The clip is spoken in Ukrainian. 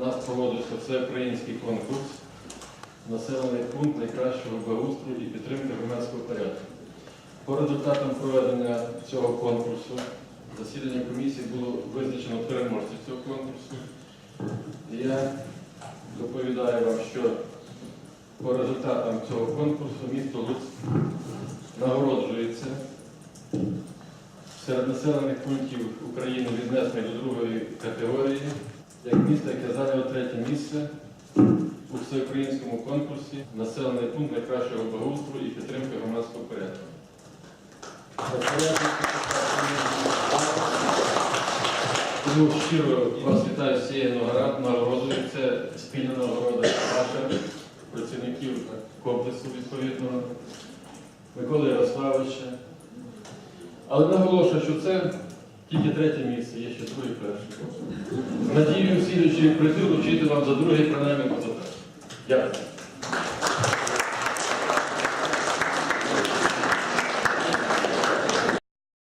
у нас проводився всеукраїнський конкурс населений пункт найкращого благоустрою і підтримки громадського порядку. По результатам проведення цього конкурсу засідання комісії було визначено переможців цього конкурсу. Я доповідаю вам, що по результатам цього конкурсу місто Луцьк нагороджується серед населених пунктів України віднесених до другої категорії, як місто, яке зайняло третє місце у всеукраїнському конкурсі Населений пункт найкращого благоустрою і підтримки громадського порядку. Тому щиро вас вітаю з цією нагородою. Це спільна нагорода ваша, працівників комплексу відповідного Миколи Ярославовича. Але наголошую, що це тільки третє місце, є ще друге перше. Надію що прийти вручити вам за другий принаймні. Дякую.